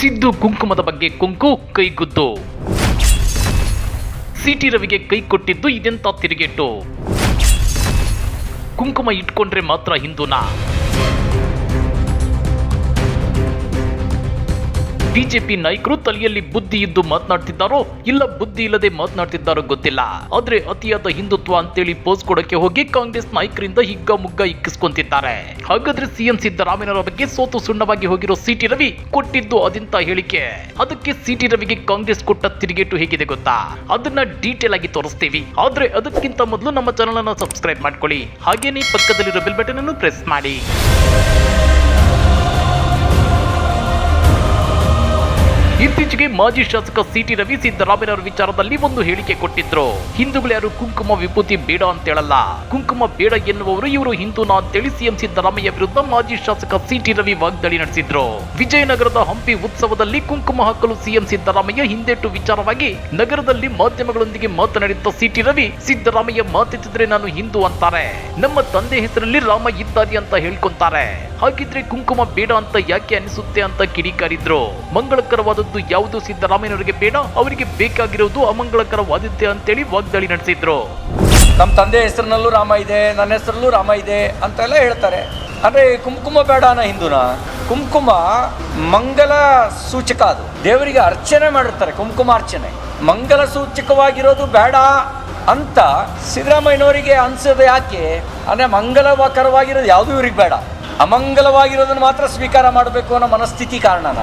ಸಿದ್ದು ಕುಂಕುಮದ ಬಗ್ಗೆ ಕುಂಕು ಕೈಗುದ್ದು ಸಿಟಿ ರವಿಗೆ ಕೈ ಕೊಟ್ಟಿದ್ದು ಇದೆಂತ ತಿರುಗೇಟು? ಕುಂಕುಮ ಇಟ್ಕೊಂಡ್ರೆ ಮಾತ್ರ ಹಿಂದೂನಾ? ಬಿಜೆಪಿ ನಾಯಕರು ತಲೆಯಲ್ಲಿ ಬುದ್ಧಿ ಇದ್ದು ಮಾತನಾಡ್ತಿದ್ದಾರೋ ಇಲ್ಲ ಬುದ್ಧಿ ಇಲ್ಲದೆ ಮಾತನಾಡ್ತಿದ್ದಾರೋ ಗೊತ್ತಿಲ್ಲ. ಆದ್ರೆ ಅತಿಯಾದ ಹಿಂದುತ್ವ ಅಂತೇಳಿ ಪೋಸ್ ಕೊಡಕ್ಕೆ ಹೋಗಿ ಕಾಂಗ್ರೆಸ್ ನಾಯಕರಿಂದ ಹಿಗ್ಗ ಮುಗ್ಗ ಇಕ್ಕಿಸ್ಕೊಂತಿದ್ದಾರೆ. ಹಾಗಾದ್ರೆ ಸಿಎಂ ಸಿದ್ದರಾಮಯ್ಯನವರ ಬಗ್ಗೆ ಸೋತು ಸುಣ್ಣವಾಗಿ ಹೋಗಿರೋ ಸಿಟಿ ರವಿ ಕೊಟ್ಟಿದ್ದು ಅದಿಂತ ಹೇಳಿಕೆ. ಅದಕ್ಕೆ ಸಿಟಿ ರವಿಗೆ ಕಾಂಗ್ರೆಸ್ ಕೊಟ್ಟ ತಿರುಗೇಟು ಹೇಗಿದೆ ಗೊತ್ತಾ? ಅದನ್ನ ಡೀಟೇಲ್ ಆಗಿ ತೋರಿಸ್ತೀವಿ. ಆದ್ರೆ ಅದಕ್ಕಿಂತ ಮೊದಲು ನಮ್ಮ ಚಾನಲ್ ಅನ್ನ ಸಬ್ಸ್ಕ್ರೈಬ್ ಮಾಡ್ಕೊಳ್ಳಿ. ಹಾಗೇನೇ ಪಕ್ಕದಲ್ಲಿರೋ ಬೆಲ್ ಬಟನ್ ಅನ್ನು ಪ್ರೆಸ್ ಮಾಡಿ. ಇತ್ತೀಚೆಗೆ ಮಾಜಿ ಶಾಸಕ ಸಿಟಿ ರವಿ ಸಿದ್ದರಾಮಯ್ಯನವರ ವಿಚಾರದಲ್ಲಿ ಒಂದು ಹೇಳಿಕೆ ಕೊಟ್ಟಿದ್ರು. ಹಿಂದೂಗಳು ಯಾರು ಕುಂಕುಮ ವಿಭೂತಿ ಬೇಡ ಅಂತ ಹೇಳಲ್ಲ. ಕುಂಕುಮ ಬೇಡ ಎನ್ನುವವರು ಇವರು ಹಿಂದೂನಾ ಅಂತೇಳಿ ಸಿಎಂ ಸಿದ್ದರಾಮಯ್ಯ ವಿರುದ್ಧ ಮಾಜಿ ಶಾಸಕ ಸಿಟಿ ರವಿ ವಾಗ್ದಾಳಿ ನಡೆಸಿದ್ರು. ವಿಜಯನಗರದ ಹಂಪಿ ಉತ್ಸವದಲ್ಲಿ ಕುಂಕುಮ ಹಾಕಲು ಸಿಎಂ ಸಿದ್ದರಾಮಯ್ಯ ಹಿಂದೆಟ್ಟು ವಿಚಾರವಾಗಿ ನಗರದಲ್ಲಿ ಮಾಧ್ಯಮಗಳೊಂದಿಗೆ ಮಾತನಾಡಿದ್ದ ಸಿಟಿ ರವಿ, ಸಿದ್ದರಾಮಯ್ಯ ಮಾತೆತ್ತಿದ್ರೆ ನಾನು ಹಿಂದೂ ಅಂತಾರೆ. ನಮ್ಮ ತಂದೆ ಹೆಸರಲ್ಲಿ ರಾಮ ಇದ್ದಾದಿ ಅಂತ ಹೇಳ್ಕೊಂತಾರೆ. ಹಾಗಿದ್ರೆ ಕುಂಕುಮ ಬೇಡ ಅಂತ ಯಾಕೆ ಅನಿಸುತ್ತೆ ಅಂತ ಕಿಡಿಕಾರಿದ್ರು. ಮಂಗಳಕರವಾದದ್ದು ಯಾವುದು ಸಿದ್ದರಾಮಯ್ಯನವರಿಗೆ ಬೇಡ ಅವರಿಗೆ ಬೇಕಾಗಿರೋದು ಅಮಂಗಳಕರವಾದದ್ದೇ ಅಂತೇಳಿ ವಾಗ್ದಾಳಿ ನಡೆಸಿದ್ರು. ನಮ್ಮ ತಂದೆ ಹೆಸರಿನಲ್ಲೂ ರಾಮ ಇದೆ, ನನ್ನ ಹೆಸರಲ್ಲೂ ರಾಮ ಇದೆ ಅಂತೆಲ್ಲ ಹೇಳ್ತಾರೆ. ಅಂದ್ರೆ ಕುಂಕುಮ ಬೇಡ ಅನ್ನೋ ಹಿಂದೂನ? ಕುಂಕುಮ ಮಂಗಲ ಸೂಚಕ ಅದು. ದೇವರಿಗೆ ಅರ್ಚನೆ ಮಾಡಿರ್ತಾರೆ, ಕುಂಕುಮ ಅರ್ಚನೆ. ಮಂಗಲ ಸೂಚಕವಾಗಿರೋದು ಬೇಡ ಅಂತ ಸಿದ್ದರಾಮಯ್ಯನವರಿಗೆ ಅನ್ಸೋದು ಯಾಕೆ? ಅಂದರೆ ಮಂಗಲಕರವಾಗಿರೋದು ಯಾವುದೂ ಇವ್ರಿಗೆ ಬೇಡ. ಅಮಂಗಲವಾಗಿರೋದನ್ನು ಮಾತ್ರ ಸ್ವೀಕಾರ ಮಾಡಬೇಕು ಅನ್ನೋ ಮನಸ್ಥಿತಿ ಕಾರಣನ.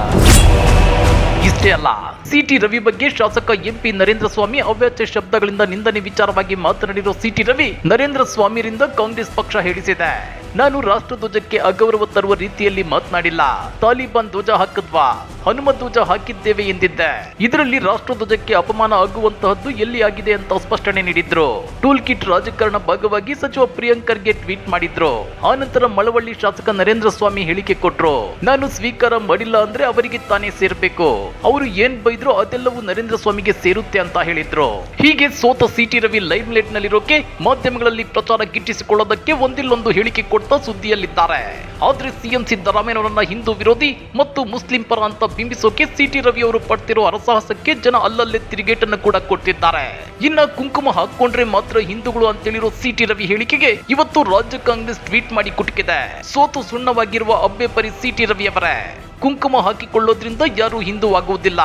ಇಷ್ಟೇ ಅಲ್ಲ. ಸಿಟಿ ರವಿ ಬಗ್ಗೆ ಶಾಸಕ ಎಂಪಿ ನರೇಂದ್ರ ಸ್ವಾಮಿ ಅವ್ಯಾಚ್ಯ ಶಬ್ದಗಳಿಂದ ನಿಂದನೆ ವಿಚಾರವಾಗಿ ಮಾತನಾಡಿರೋ ಸಿಟಿ ರವಿ ನರೇಂದ್ರ ಸ್ವಾಮಿರಿಂದ ಕಾಂಗ್ರೆಸ್ ಪಕ್ಷ ಹೇಳಿಸಿದೆ. ನಾನು ರಾಷ್ಟ್ರಧ್ವಜಕ್ಕೆ ಅಗೌರವ ತರುವ ರೀತಿಯಲ್ಲಿ ಮಾತನಾಡಿಲ್ಲ. ತಾಲಿಬಾನ್ ಧ್ವಜ ಹಾಕಿದ್ವಾ? ಹನುಮ ಧ್ವಜ ಹಾಕಿದ್ದೇವೆ ಎಂದಿದ್ದೆ. ಇದರಲ್ಲಿ ರಾಷ್ಟ್ರಧ್ವಜಕ್ಕೆ ಅಪಮಾನ ಆಗುವಂತಹದ್ದು ಎಲ್ಲಿ ಆಗಿದೆ ಅಂತ ಸ್ಪಷ್ಟನೆ ನೀಡಿದ್ರು. ಟೂಲ್ ಕಿಟ್ ರಾಜಕಾರಣ ಭಾಗವಾಗಿ ಸಚಿವ ಪ್ರಿಯಾಂಕರ್ಗೆ ಟ್ವೀಟ್ ಮಾಡಿದ್ರು. ಆನಂತರ ಮಳವಳ್ಳಿ ಶಾಸಕ ನರೇಂದ್ರ ಸ್ವಾಮಿ ಹೇಳಿಕೆ ಕೊಟ್ರು. ನಾನು ಸ್ವೀಕಾರ ಮಾಡಿಲ್ಲ ಅಂದ್ರೆ ಅವರಿಗೆ ತಾನೇ ಸೇರ್ಬೇಕು. ಅವರು ಏನ್ ಬೈದ್ರು ಅದೆಲ್ಲವೂ ನರೇಂದ್ರ ಸ್ವಾಮಿಗೆ ಸೇರುತ್ತೆ ಅಂತ ಹೇಳಿದ್ರು. ಹೀಗೆ ಸೋತ ಸಿಟಿ ರವಿ ಲೈವ್ ಲೈಟ್ ನಲ್ಲಿರೋಕೆ ಮಾಧ್ಯಮಗಳಲ್ಲಿ ಪ್ರಚಾರ ಗಿಟ್ಟಿಸಿಕೊಳ್ಳೋದಕ್ಕೆ ಒಂದಿಲ್ಲೊಂದು ಹೇಳಿಕೆ ಕೊಡ್ತಾ ಸುದ್ದಿಯಲ್ಲಿದ್ದಾರೆ. ಆದ್ರೆ ಸಿಎಂ ಸಿದ್ದರಾಮಯ್ಯನವರನ್ನ ಹಿಂದೂ ವಿರೋಧಿ ಮತ್ತು ಮುಸ್ಲಿಂ ಪರ ಅಂತ ಬಿಂಬಿಸೋಕೆ ಸಿಟಿ ರವಿ ಅವರು ಪಡ್ತಿರೋ ಅರಸಾಹಸಕ್ಕೆ ಜನ ಅಲ್ಲಲ್ಲೇ ತಿರುಗೇಟನ್ನು ಕೂಡ ಕೊಟ್ಟಿದ್ದಾರೆ. ಇನ್ನ ಕುಂಕುಮ ಹಾಕೊಂಡ್ರೆ ಮಾತ್ರ ಹಿಂದೂಗಳು ಅಂತೇಳಿರೋ ಸಿಟಿ ರವಿ ಹೇಳಿಕೆಗೆ ಇವತ್ತು ರಾಜ್ಯ ಕಾಂಗ್ರೆಸ್ ಟ್ವೀಟ್ ಮಾಡಿ ಕುಟುಕಿದೆ. ಸೋತು ಸುಣ್ಣವಾಗಿರುವ ಅಬ್ಬೆ ಪರಿ ರವಿ ಅವರೇ ಕುಂಕುಮ ಹಾಕಿಕೊಳ್ಳೋದ್ರಿಂದ ಯಾರು ಹಿಂದೂ ಆಗುವುದಿಲ್ಲ.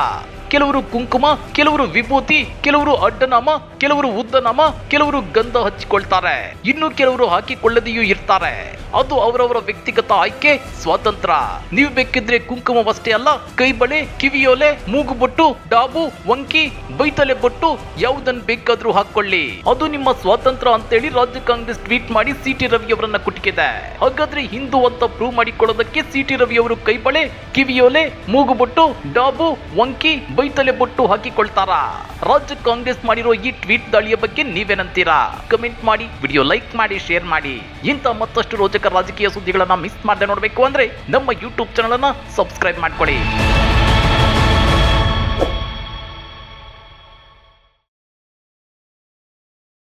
ಕೆಲವರು ಕುಂಕುಮ, ಕೆಲವರು ವಿಭೂತಿ, ಕೆಲವರು ಅಡ್ಡನಾಮ, ಕೆಲವರು ಉದ್ದನಾಮ, ಕೆಲವರು ಗಂಧ ಹಚ್ಚಿಕೊಳ್ತಾರೆ. ಇನ್ನು ಕೆಲವರು ಹಾಕಿಕೊಳ್ಳದೆಯೂ ಇರ್ತಾರೆ. ಅದು ಅವರವರ ವ್ಯಕ್ತಿಗತ ಆಯ್ಕೆ ಸ್ವಾತಂತ್ರ್ಯ ನೀವು ಬೇಕಿದ್ರೆ ಕುಂಕುಮವಷ್ಟೇ ಅಲ್ಲ, ಕೈಬಳೆ, ಕಿವಿಯೋಲೆ ಮೂಗು ಬೊಟ್ಟು ಡಾಬು ವಂಕಿ ಬೈತಲೆ ಬೊಟ್ಟು ಯಾವುದನ್ ಬೇಕಾದ್ರೂ ಹಾಕೊಳ್ಳಿ ಅದು ನಿಮ್ಮ ಸ್ವಾತಂತ್ರ್ಯ ಅಂತೇಳಿ ರಾಜ್ಯ ಕಾಂಗ್ರೆಸ್ ಟ್ವೀಟ್ ಮಾಡಿ ಸಿಟಿ ರವಿ ಅವರನ್ನ ಕುಟುಕಿದೆ. ಹಾಗಾದ್ರೆ ಹಿಂದೂ ಅಂತ ಪ್ರೂವ್ ಮಾಡಿಕೊಳ್ಳೋದಕ್ಕೆ ಸಿಟಿ ರವಿ ಅವರು ಕೈಬಳೆ, ಕಿವಿಯೋಲೆ ಮೂಗು ಬೊಟ್ಟು ಡಾಬು ವಂಕಿ ಬೈತಲೆ ಬೊಟ್ಟು ಹಾಕಿಕೊಳ್ತಾರಾ. ರಾಜ್ಯ ಕಾಂಗ್ರೆಸ್ ಮಾಡಿರೋ ಈ ಟ್ವೀಟ್ ದಾಳಿಯ ಬಗ್ಗೆ ನೀವೇನಂತೀರಾ? ಕಮೆಂಟ್ ಮಾಡಿ, ವಿಡಿಯೋ ಲೈಕ್ ಮಾಡಿ, ಶೇರ್ ಮಾಡಿ. ಇಂಥ ಮತ್ತಷ್ಟು ರೋಚಕ ರಾಜಕೀಯ ಸುದ್ದಿಗಳನ್ನ ಮಿಸ್ ಮಾಡದೆ ನೋಡಬೇಕು ಅಂದ್ರೆ ನಮ್ಮ ಯೂಟ್ಯೂಬ್ ಚಾನಲ್ ಅನ್ನ ಸಬ್ಸ್ಕ್ರೈಬ್ ಮಾಡ್ಕೊಳ್ಳಿ.